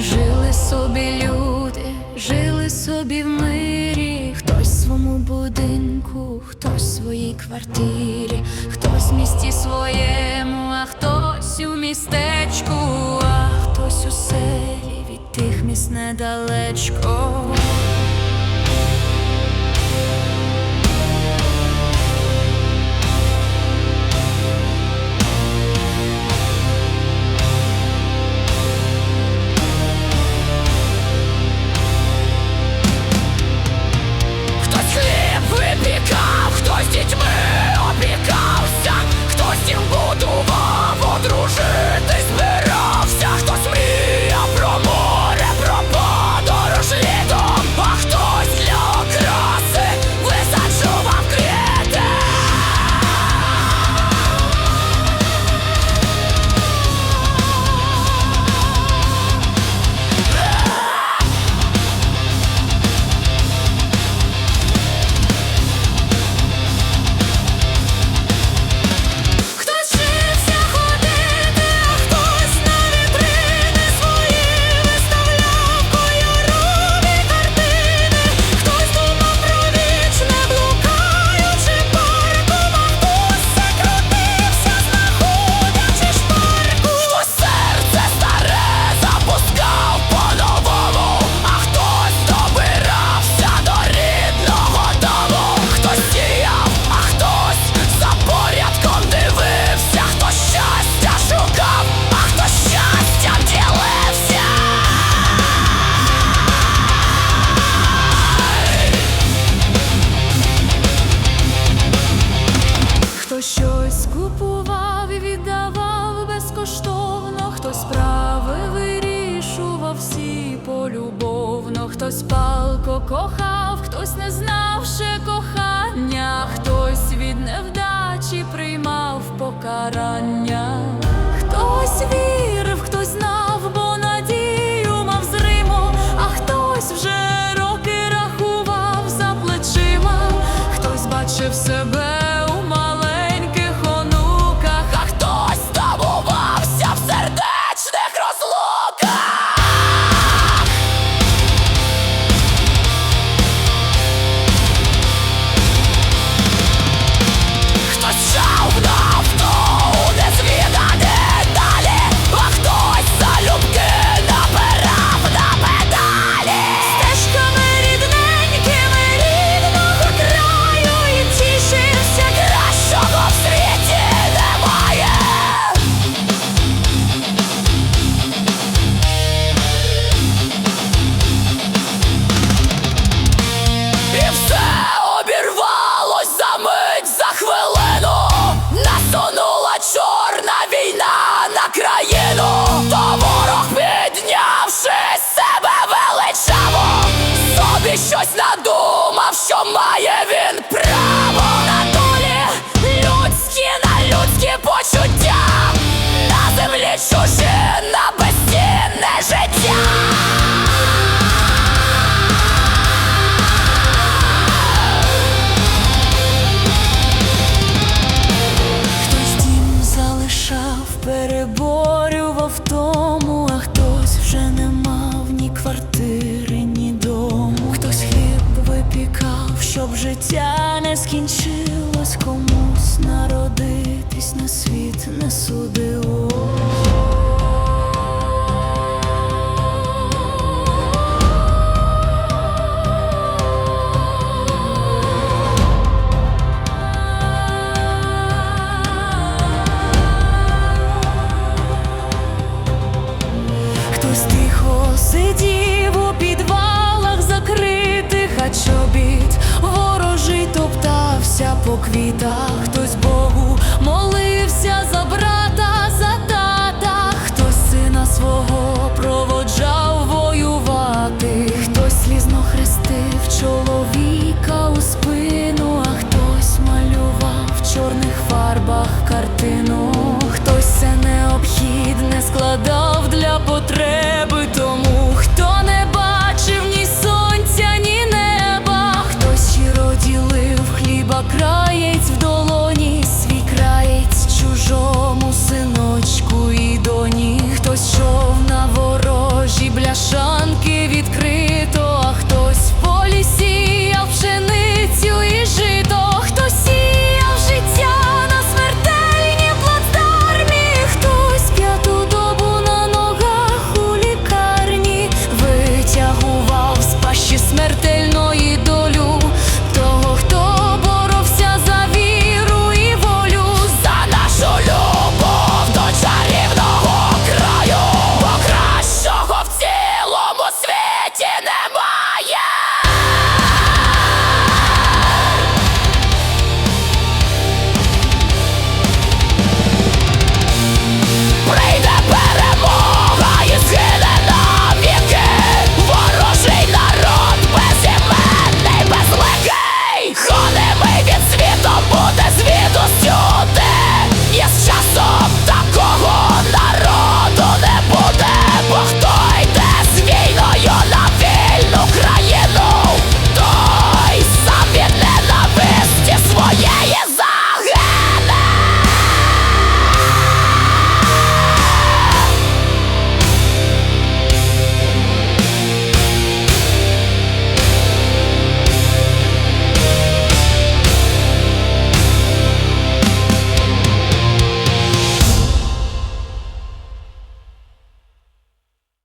Жили собі люди, жили собі в мирі, хтось в своєму будинку, хтось в своїй квартирі, хтось в місті своєму, а хтось у містечку, а хтось у селі від тих міст недалечко. палко кохав, хтось не знавши кохання, хтось від невдачі приймав покарання, хтось вірив, хтось знав, бо надію мав з Риму, а хтось вже роки рахував за плечима, хтось бачив все. думав, що має він право на долі, людські на людські почуття, на землі чужі, на безцінне життя. листя поквіта. відкрив.